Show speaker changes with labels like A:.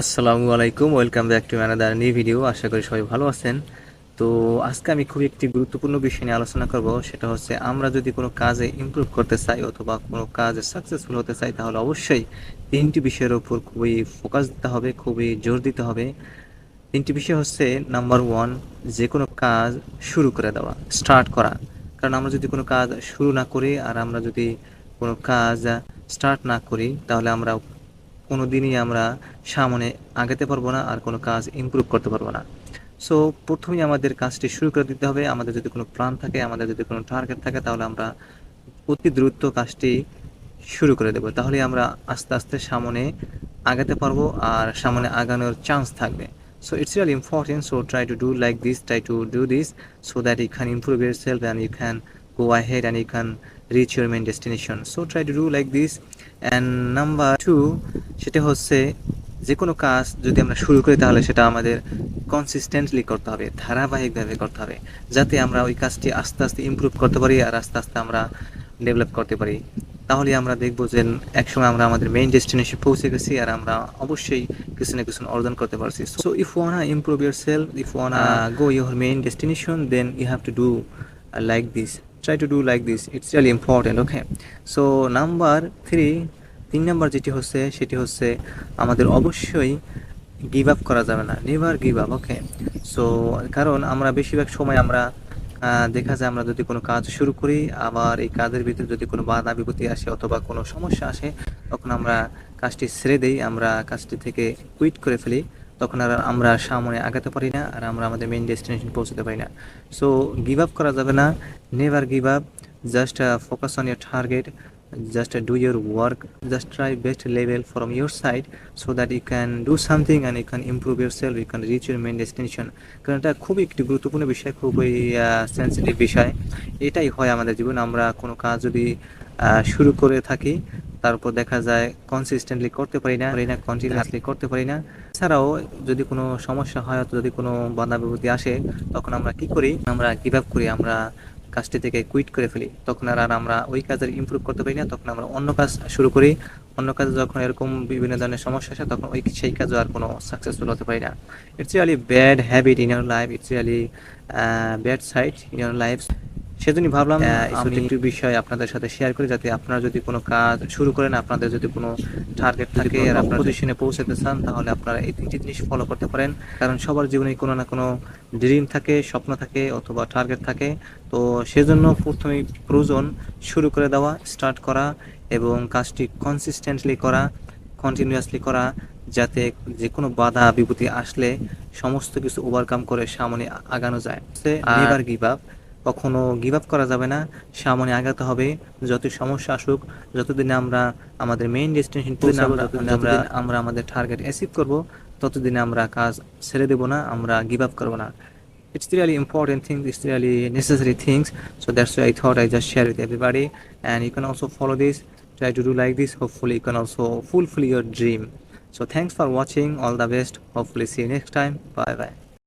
A: আসসালামু আলাইকুম, welcome back to my another new video আশা করি সবাই ভালো আছেন। তো আজকে আমি খুব একটি গুরুত্বপূর্ণ বিষয় নিয়ে আলোচনা করব, সেটা হচ্ছে আমরা যদি কোনো কাজে ইমপ্রুভ করতে চাই অথবা কোনো কাজে সাকসেসফুল হতে চাই, তাহলে অবশ্যই তিনটি বিষয়ের উপর খুবই ফোকাস দিতে হবে, খুবই জোর দিতে হবে। তিনটি বিষয় হচ্ছে নাম্বার ওয়ান যে কোনো কাজ শুরু করে দেওয়া স্টার্ট করা। কারণ আমরা যদি কোনো কাজ শুরু না করি আর আমরা যদি কোনো কাজ স্টার্ট না করি, তাহলে আমরা কোনো দিনই আমরা সামনে আগাতে পারব না আর কোনো কাজ ইমপ্রুভ করতে পারব না। সো প্রথমেই আমাদের কাজটি শুরু করে দিতে হবে। আমাদের যদি কোনো প্ল্যান থাকে, আমাদের যদি কোনো টার্গেট থাকে, তাহলে আমরা অতি দ্রুত কাজটি শুরু করে দেবো। তাহলে আমরা আস্তে আস্তে সামনে আগাতে পারব আর সামনে আগানোর চান্স থাকবে। So, it's really important, so try to do like this, try to do this, so that you can improve yourself and you can go ahead and you can reach your main destination. So try to do like this. And number two, সেটা হচ্ছে যে কোনো কাজ যদি আমরা শুরু করি তাহলে সেটা আমাদের কনসিস্টেন্টলি করতে হবে, ধারাবাহিকভাবে করতে হবে, যাতে আমরা ওই কাজটি আস্তে আস্তে ইমপ্রুভ করতে পারি আর আস্তে আস্তে আমরা ডেভেলপ করতে পারি। তাহলে আমরা দেখব যে একসময় আমরা আমাদের মেইন ডেস্টিনেশন পৌঁছে গেছি আর আমরা অবশ্যই কিছু না কিছু অর্জন করতে পারছি। So if wanna improve your self if wanna go your main destination then you have to do like this try to do like this it's really important okay so number three তিন number যেটি হচ্ছে, সেটি হচ্ছে আমাদের অবশ্যই give up করা যাবে না। Never give up okay so কারণ আমরা বেশিরভাগ সময় আমরা দেখা যায় আমরা যদি কোনো কাজ শুরু করি, আবার এই কাজের ভিতরে যদি কোনো বাধা বিপত্তি আসে অথবা কোনো সমস্যা আসে, তখন আমরা কাজটি ছেড়ে দেই, আমরা কাজটি থেকে কুইট করে ফেলি। তখন আর আমরা সামনে আগাতে পারি না আর আমরা আমাদের মেইন ডেস্টিনেশন পৌঁছতে পারি না। সো গিভ আপ করা যাবে না never give up just focus on your target just uh, do your work just try best level from your side so that you can do something and you can improve yourself you can reach your main destination কারণ এটা খুবই একটি গুরুত্বপূর্ণ বিষয় খুবই sensitive বিষয়। এটাই হয় আমাদের জীবন। আমরা কোনো কাজ যদি শুরু করে থাকি তারপর দেখা যায় কনসিস্টেন্টলি করতে পারি না পারি না কন্টিনিউয়াসলি করতে পারি না। এছাড়াও যদি কোনো সমস্যা হয় অথবা যদি কোনো বাধা বিপত্তি আসে, তখন আমরা কি করি? আমরা গিভ আপ করি, আমরা কাজটি থেকে কুইট করে ফেলি। তখন আর আর আমরা ওই কাজের ইমপ্রুভ করতে পারি না, তখন আমরা অন্য কাজ শুরু করি। অন্য কাজে যখন এরকম বিভিন্ন ধরনের সমস্যা আসে, তখন ওই সেই কাজও আর কোনো সাকসেসফুল হতে পারি না। It's really bad habit in your life it's really bad side in your life সেজন্যই ভাবলাম আহ, আমি একটি বিষয় আপনাদের সাথে শেয়ার করি যাতে আপনারা যদি কোনো কাজ শুরু করেন আপনাদের যদি কোনো টার্গেট থাকে আর আপনার পজিশনে পৌঁছাতে চান তাহলে আপনারা এই তিনটি জিনিস ফলো করতে পারেন। কারণ সবার জীবনে কোনো না কোনো ড্রিম থাকে স্বপ্ন থাকে অথবা টার্গেট থাকে। তো সেজন্য প্রথমেই প্রয়োজন শুরু করে দেওয়া স্টার্ট করা এবং কাজটি কনসিস্টেন্টলি করা কন্টিনিউয়াসলি করা যাতে যে কোনো বাধা বিপত্তি আসলে সমস্ত কিছু ওভারকাম করে সামনে আগানো যায়। নেভার গিভ আপ কখনো গিভ আপ করা যাবে না। সামনে আগাতে হবে। যত সমস্যা আসুক যতদিন আমরা আমাদের মেইন ডেস্টিনেশন পৌঁছে আমরা আমরা আমাদের টার্গেট অ্যাচিভ করব ততদিন আমরা কাজ ছেড়ে দেব না আমরা গিভ আপ করব না। It's really important things it's really necessary things so that's I thought I just share with everybody and you can also follow this try to do like this hopefully you can also fulfil your dream so thanks for watching all the best hopefully see next time bye bye